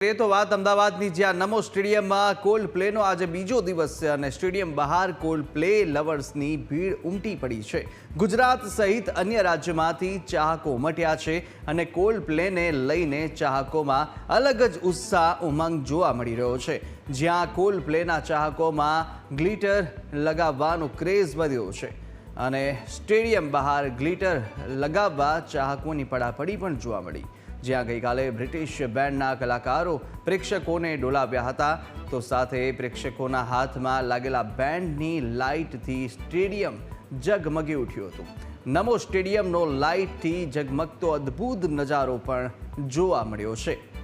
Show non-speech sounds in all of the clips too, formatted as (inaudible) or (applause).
એ તો વાત અમદાવાદની, જ્યાં નમો સ્ટેડિયમમાં કોલ્ડ પ્લેનો આજે બીજો દિવસ છે અને સ્ટેડિયમ બહાર કોલ્ડ પ્લે લવર્સની ભીડ ઉમટી પડી છે. ગુજરાત સહિત અન્ય રાજ્યમાંથી ચાહકો ઉમટ્યા છે અને કોલ્ડ પ્લેને લઈને ચાહકોમાં અલગ જ ઉત્સાહ, ઉમંગ જોવા મળી રહ્યો છે. જ્યાં કોલ્ડ પ્લેના ચાહકોમાં ગ્લિટર લગાવવાનો ક્રેઝ વધ્યો છે અને સ્ટેડિયમ બહાર ગ્લિટર લગાવવા ચાહકોની પડાપડી પણ જોવા મળી. જ્યાં ગઈકાલે બ્રિટિશ બેન્ડના કલાકારો પ્રેક્ષકોને ડોલાવ્યા હતા. તો સાથે પ્રેક્ષકોના હાથમાં લાગેલા બેન્ડની લાઇટથી સ્ટેડિયમ ઝગમગી ઉઠ્યું હતું. નમો સ્ટેડિયમનો લાઇટથી ઝગમગતો અદ્ભુત નજારો પણ જોવા મળ્યો છે.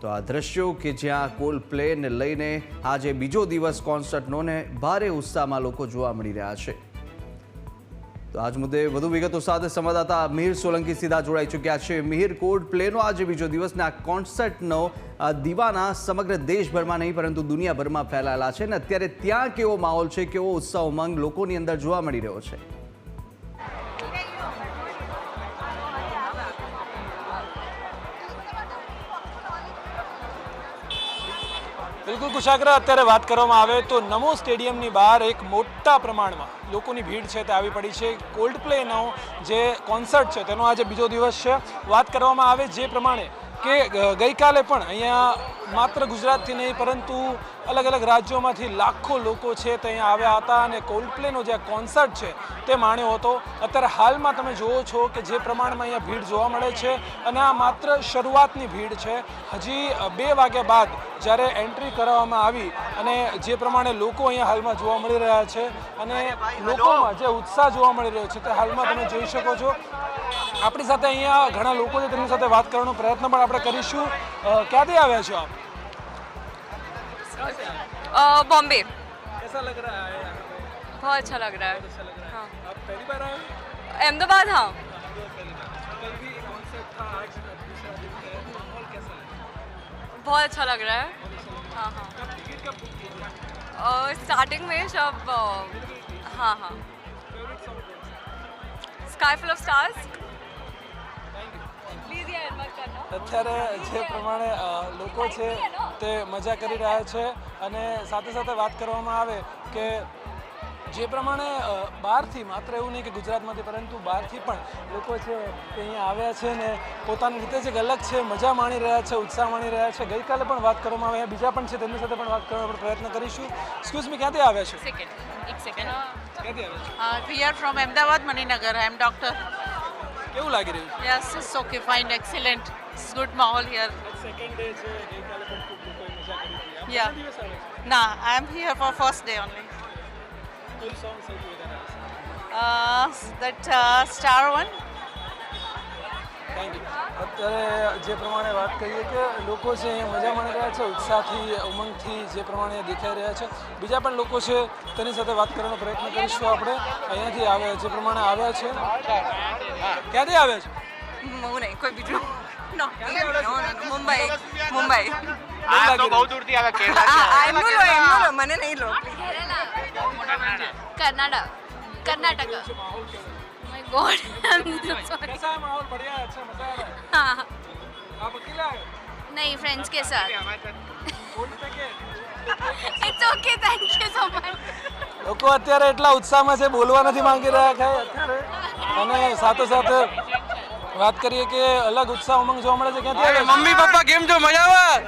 તો આ દ્રશ્યો કે જ્યાં કોલ પ્લેને લઈને આજે બીજો દિવસ કોન્સર્ટનો ને ભારે ઉત્સાહમાં લોકો જોવા મળી રહ્યા છે. તો આજ મુદ્દે વધુ વિગતો સાથે સંવાદદાતા મિહિર સોલંકી સીધા જોડાઈ ચૂક્યા છે. મિહિર, કોડ પ્લેનો આજે બીજો દિવસ. ને આ કોન્સર્ટનો દીવાના સમગ્ર દેશભરમાં નહીં, પરંતુ દુનિયાભરમાં ફેલાયેલા છે. ને અત્યારે ત્યાં કેવો માહોલ છે, કેવો ઉત્સાહ ઉમંગ લોકોની અંદર જોવા મળી રહ્યો છે? બિલકુલ કુશાગ્રા. અત્યારે વાત કરવામાં આવે તો નમો સ્ટેડિયમની બહાર એક મોટા પ્રમાણમાં લોકોની ભીડ છે તે આવી પડી છે. કોલ્ડ પ્લેનો જે કોન્સર્ટ છે તેનો આજે બીજો દિવસ છે. વાત કરવામાં આવે જે પ્રમાણે કે ગઈકાલે પણ અહીંયા માત્ર ગુજરાતથી નહીં, પરંતુ અલગ અલગ રાજ્યોમાંથી લાખો લોકો છે તે અહીંયા આવ્યા હતા અને કોલ્ડપ્લેનો જે કોન્સર્ટ છે તે માણ્યો હતો. અત્યારે હાલમાં તમે જુઓ છો કે જે પ્રમાણમાં અહીંયા ભીડ જોવા મળે છે અને આ માત્ર શરૂઆતની ભીડ છે. હજી બે વાગ્યા બાદ જ્યારે એન્ટ્રી કરાવવામાં આવી અને જે પ્રમાણે લોકો અહીંયા હાલમાં જોવા મળી રહ્યા છે અને લોકોમાં જે ઉત્સાહ જોવા મળી રહ્યો છે તે હાલમાં તમે જોઈ શકો છો. આપણી સાથે અહીંયા ઘણા લોકો છે તેમની સાથે વાત કરવાનો પ્રયત્ન પણ આપણે કરીશું. ક્યાંથી આવ્યા છો આપ? बॉम्बे कैसा लग रहा है बहुत अच्छा लग रहा है हाँ आप पहली बार आए अहमदाबाद हाँ कल भी कॉन्सर्ट था आज दूसरा दिन है माहौल कैसा है बहुत अच्छा लग रहा है हाँ हाँ कब टिकट कब बुक कीजिए अ, स्टार्टिंग में जब अ, हाँ हाँ favourite song sky full of stars please ये मत करना અત્યારે જે પ્રમાણે અ, લોકો છે તે મજા કરી રહ્યા છે અને સાથે સાથે વાત કરવામાં આવે કે જે પ્રમાણે બહારથી માત્ર એવું નહીં કે ગુજરાતમાંથી પરંતુ બહારથી પણ લોકો છે તે અહીંયા આવ્યા છે ને પોતાની રીતે જે અલગ છે મજા માણી રહ્યા છે ઉત્સાહ માણી રહ્યા છે. ગઈકાલે પણ વાત કરવામાં આવ્યા બીજા પણ છે તેમની સાથે પણ વાત કરવાનો પ્રયત્ન કરીશું. એક્સક્યુઝ મી ક્યાંથી આવ્યા છો? સેકન્ડ એક second we are from Ahmedabad Maninagar I am doctor કેવું લાગી રહ્યું? Yes it's okay fine excellent good માહોલ હિયર સેકન્ડ ડે છે ગઈકાલે Yeah. આવે Nah, I am here for first day only. કોઈ songs are you gonna Uh, that uh, star one. અત્યારે જે પ્રમાણે વાત કરીએ કે લોકો છે અહીંયા મજા માણી રહ્યા છે ઉત્સાહથી ઉમંગથી જે પ્રમાણે દેખાઈ રહ્યા છે. બીજા પણ લોકો છે તેની સાથે વાત કરવાનો પ્રયત્ન કરીશું આપણે. અહીંયાથી આવ્યા જે પ્રમાણે આવ્યા છે. ક્યાંથી આવ્યા છે? હું નહીં કોઈ બીજું. (laughs) મુંબઈ. મુંબઈ. આ તો બહુ દૂરથી આવે કેરલા એમનું લો એમનું લો મને નહીં લો कर्नाटक कर्नाटक माय गॉड कैसा है माहौल बढ़िया है अच्छा मजा आ रहा है हाँ आप अकेले आए हो? नहीं फ्रेंड्स के साथ कोल्ड पे के it's okay thank you so much લોકો અત્યારે એટલા ઉત્સાહમાં છે બોલવા નથી માંગી રહ્યા છે અત્યારે અને સાથે સાથે વાત કરીએ કે અલગ ઉત્સાહ ઉમંગ જોવા મળે છે? ક્યાંથી આવ્યા મમ્મી પપ્પા કેમ છો? મજામાં?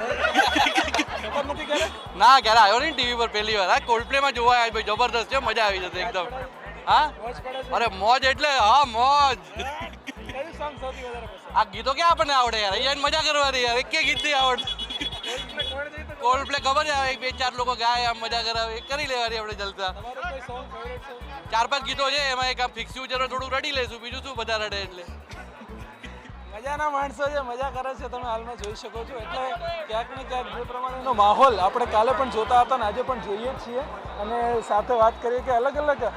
આવે ના ક્યારે આવ્યો નહીં ટીવી પર પહેલી વાર. હા કોલ્ડમાં જોવા આવ્યો ભાઈ જબરદસ્ત છે. મજા આવી જશે એકદમ. હા? અરે મોજ એટલે હા મોજ. આ ગીતો ક્યાં આપણને આવડે યાર? અહીંયા મજા કરવાની યાર. એક ગીત નહીં આવડતું. કોલ્ડ પ્લે ખબર છે? આવે એક બે ચાર લોકો ગાય આમ મજા કરાવે. એ કરી લેવાની આપણે સોંગ ચાર પાંચ ગીતો છે. એમાં એક આમ ફિક્સ્યું છે થોડું રડી લેશું. બીજું શું બધા રડે એટલે? મજાના માણસો છે મજા કરે છે તમે હાલમાં જોઈ શકો છો એટલે ક્યાંક ને ક્યાંક જે પ્રમાણેનો માહોલ આપણે કાલે પણ જોતા હતા ને આજે પણ જોઈએ જ છીએ અને સાથે વાત કરીએ કે અલગ અલગ અ,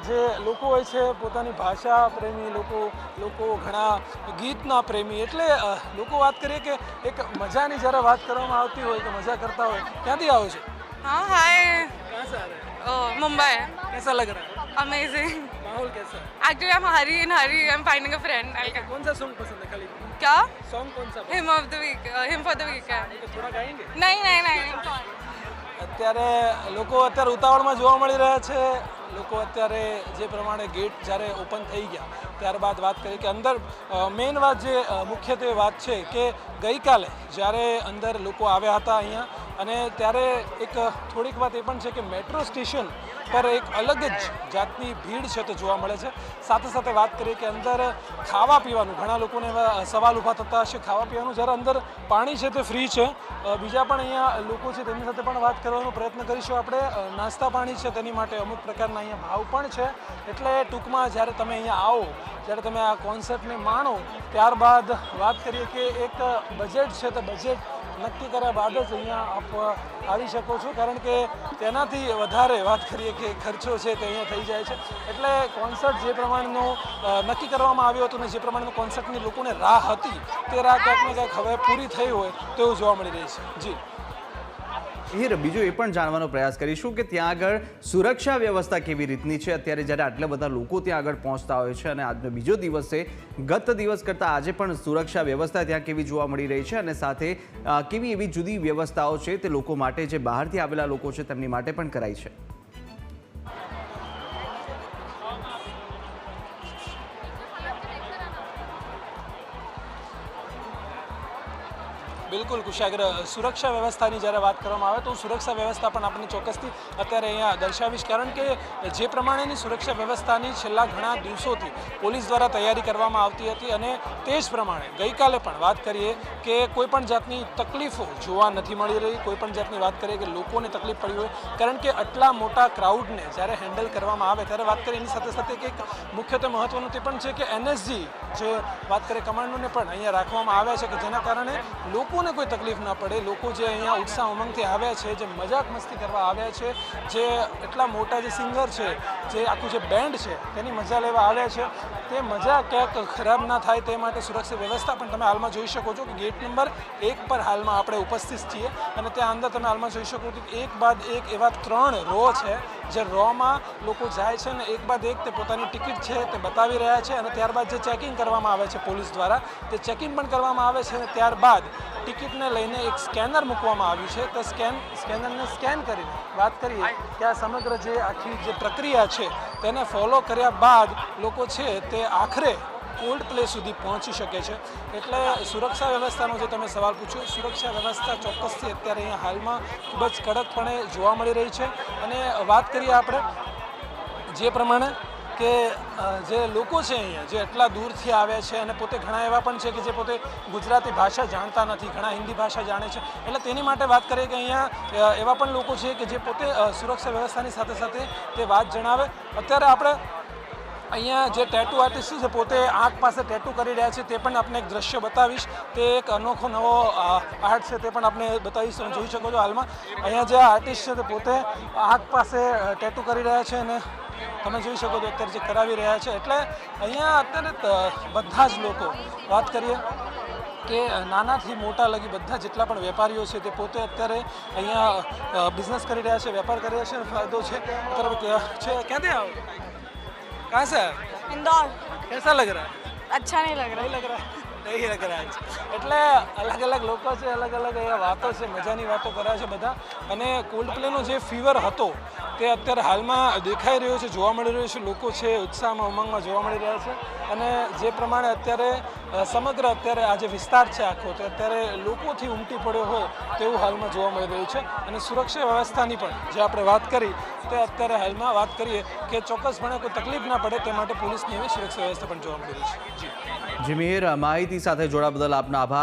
જે લોકો હોય છે પોતાની ભાષા પ્રેમી લોકો લોકો ઘણા ગીતના પ્રેમી એટલે અ, લોકો વાત કરીએ કે એક મજાની જ્યારે વાત કરવામાં આવતી હોય કે મજા કરતા હોય ક્યાંથી આવો છો हाँ हाय ક્યાં સે આ રહે मुंबई कैसा लग रहा है अमेजिंग माहौल कैसा है actually I am hurry in hurry I am finding a friend कौन सा सॉन्ग पसंद है खाली क्या सॉन्ग कौन सा hymn of the week hymn for the weekend थोड़ा गाएंगे नहीं नहीं नहीं અત્યારે લોકો અત્યારે ઉતાવળમાં જોવા મળી રહ્યા છે લોકો અત્યારે જે પ્રમાણે ગેટ જ્યારે ઓપન થઈ ગયા ત્યારબાદ વાત કરી કે અંદર મેઇન વાત જે અ, મુખ્યત્વે વાત છે કે ગઈકાલે જ્યારે અંદર લોકો આવ્યા હતા અહીંયા અને ત્યારે એક થોડીક વાત એ પણ છે કે મેટ્રો સ્ટેશન પર એક અલગ જ જાતની ભીડ છે તે જોવા મળે છે. સાથે સાથે વાત કરીએ કે અંદર ખાવા પીવાનું, ઘણા લોકોને સવાલ ઊભા થતા હશે. ખાવા પીવાનું જ્યારે અંદર પાણી છે તે ફ્રી છે. બીજા પણ અહીંયા લોકો છે તેમની સાથે પણ વાત કરવાનો પ્રયત્ન કરીશું આપણે. નાસ્તા પાણી છે તેની માટે અમુક પ્રકારના અહીંયા ભાવ પણ છે. એટલે ટૂંકમાં જ્યારે તમે અહીંયા આવો, જ્યારે તમે આ કોન્સેપ્ટને માણો, ત્યારબાદ વાત કરીએ કે એક બજેટ છે તે બજેટ નક્કી કર્યા બાદ જ અહીંયા આવી શકો છો, કારણ કે તેનાથી વધારે વાત કરીએ કે ખર્ચો છે તે અહીંયા થઈ જાય છે. એટલે કોન્સર્ટ જે પ્રમાણનું નક્કી કરવામાં આવ્યો હતો ને જે પ્રમાણનો કોન્સર્ટની લોકોને રાહ હતી, તે રાહ ક્યાંક ને ક્યાંક હવે પૂરી થઈ હોય તેવું જોવા મળી રહી છે. જી. હીર, બીજું એ પણ જાણવાનો પ્રયાસ કરીશું કે ત્યાં આગળ સુરક્ષા વ્યવસ્થા કેવી રીતની છે? અત્યારે જ્યારે આટલા બધા લોકો ત્યાં આગળ પહોંચતા હોય છે અને આજનો બીજો દિવસ છે, ગત દિવસ કરતાં આજે પણ સુરક્ષા વ્યવસ્થા ત્યાં કેવી જોવા મળી રહી છે અને સાથે કેવી એવી જુદી વ્યવસ્થાઓ છે તે લોકો માટે જે બહારથી આવેલા લોકો છે તેમની માટે પણ કરાઈ છે? બિલકુલ, કુશાગ્ર. સુરક્ષા વ્યવસ્થાની જ્યારે વાત કરવામાં આવે તો સુરક્ષા વ્યવસ્થા પણ આપણે ચોક્કસથી અત્યારે અહીંયા દર્શાવીશ. કારણ કે જે પ્રમાણેની સુરક્ષા વ્યવસ્થાની છેલ્લા ઘણા દિવસોથી પોલીસ દ્વારા તૈયારી કરવામાં આવતી હતી અને તે જ પ્રમાણે ગઈકાલે પણ વાત કરીએ કે કોઈપણ જાતની તકલીફો જોવા નથી મળી રહી. કોઈપણ જાતની વાત કરીએ કે લોકોને તકલીફ પડી હોય. કારણ કે આટલા મોટા ક્રાઉડને જ્યારે હેન્ડલ કરવામાં આવે ત્યારે વાત કરીએ એની સાથે સાથે કંઈક મુખ્યત્વે મહત્ત્વનું તે પણ છે કે એનએસજી જે વાત કરીએ કમાન્ડોને પણ અહીંયા રાખવામાં આવ્યા છે કે જેના કારણે લોકોને કોઈ તકલીફ ના પડે. લોકો જે અહીંયા ઉત્સાહ ઉમંગથી આવ્યા છે, જે મજાક મસ્તી કરવા આવ્યા છે, જે એટલા મોટા જે સિંગર છે, જે આખું જે બેન્ડ છે, તેની મજા લેવા આવ્યા છે. તે મજા ક્યાંક ખરાબ ના થાય તે માટે સુરક્ષા વ્યવસ્થા પણ તમે હાલમાં જોઈ શકો છો કે ગેટ નંબર એક પર હાલમાં આપણે ઉપસ્થિત છીએ અને ત્યાં અંદર તમે હાલમાં જોઈ શકો છો કે એક બાદ એક એવા ત્રણ રો છે જે રોમાં લોકો જાય છે ને એક બાદ એક તે પોતાની ટિકિટ છે તે બતાવી રહ્યા છે અને ત્યારબાદ જે ચેકિંગ કરવામાં આવે છે પોલીસ દ્વારા તે ચેકિંગ પણ કરવામાં આવે છે અને ત્યારબાદ ટિકિટને લઈને એક સ્કેનર મૂકવામાં આવ્યું છે. તે સ્કેન, સ્કેનરને સ્કેન કરીને વાત કરીએ કે આ સમગ્ર જે આખી જે પ્રક્રિયા છે તેને ફોલો કર્યા બાદ લોકો છે તે આખરે કોલ્ડ પ્લે સુધી પહોંચી શકે છે. એટલે સુરક્ષા વ્યવસ્થાનો જે તમે સવાલ પૂછ્યો, સુરક્ષા વ્યવસ્થા ચોક્કસથી અત્યારે અહીંયા હાલમાં ખૂબ જ કડકપણે જોવા મળી રહી છે. અને વાત કરીએ આપણે જે પ્રમાણે કે જે લોકો છે અહીંયા, જે એટલા દૂરથી આવ્યા છે અને પોતે ઘણા એવા પણ છે કે જે પોતે ગુજરાતી ભાષા જાણતા નથી, ઘણા હિન્દી ભાષા જાણે છે. એટલે તેની માટે વાત કરીએ કે અહીંયા એવા પણ લોકો છે કે જે પોતે સુરક્ષા વ્યવસ્થાની સાથે સાથે તે વાત જણાવે. અત્યારે આપણે અહીંયા જે ટેટુ આર્ટિસ્ટ છે પોતે આંખ પાસે ટેટુ કરી રહ્યા છે તે પણ આપણે એક દ્રશ્ય બતાવીશ. તે એક અનોખો નવો આર્ટ છે તે પણ આપણે બતાવીશ. તમે જોઈ શકો છો હાલમાં. અહીંયા જે આર્ટિસ્ટ છે તે પોતે આંખ પાસે ટેટુ કરી રહ્યા છે અને તમે જોઈ શકો છો અત્યારે જે કરાવી રહ્યા છે. એટલે અહીંયા અત્યારે બધા જ લોકો વાત કરીએ કે નાનાથી મોટા લગી બધા જેટલા પણ વેપારીઓ છે તે પોતે અત્યારે અહીંયા બિઝનેસ કરી રહ્યા છે વેપાર કરી રહ્યા છે ફાયદો છે. છે. ક્યાંથી આવો? કાં સે ઇન્દોર. કેસા લગ રહા અચ્છા નહીં લગ રહા લગ રહા કહી રહ્યા એટલે અલગ અલગ લોકો છે, અલગ અલગ અહીંયા વાતો છે, મજાની વાતો કર્યા છે બધા. અને કોલ્ડ પ્લેનો જે ફીવર હતો, તે અત્યારે હાલમાં દેખાઈ રહ્યો છે, જોવા મળી રહ્યો છે. લોકો છે, ઉત્સાહમાં, ઉમંગમાં જોવા મળી રહ્યા છે. અને જે પ્રમાણે અત્યારે સમગ્ર અત્યારે આ જે વિસ્તાર છે આખો, તે અત્યારે લોકોથી ઉમટી પડ્યો હોય તેવું હાલમાં જોવા મળી રહ્યું છે. અને સુરક્ષા વ્યવસ્થાની પણ જે આપણે વાત કરી, તે અત્યારે હાલમાં વાત કરીએ કે ચોક્કસપણે કોઈ તકલીફ ના પડે તે માટે પોલીસની એવી સુરક્ષા વ્યવસ્થા પણ જોવા મળી રહી છે. જી. જીમીર માહિતી સાથે જોડા બદલ આપનો આભાર.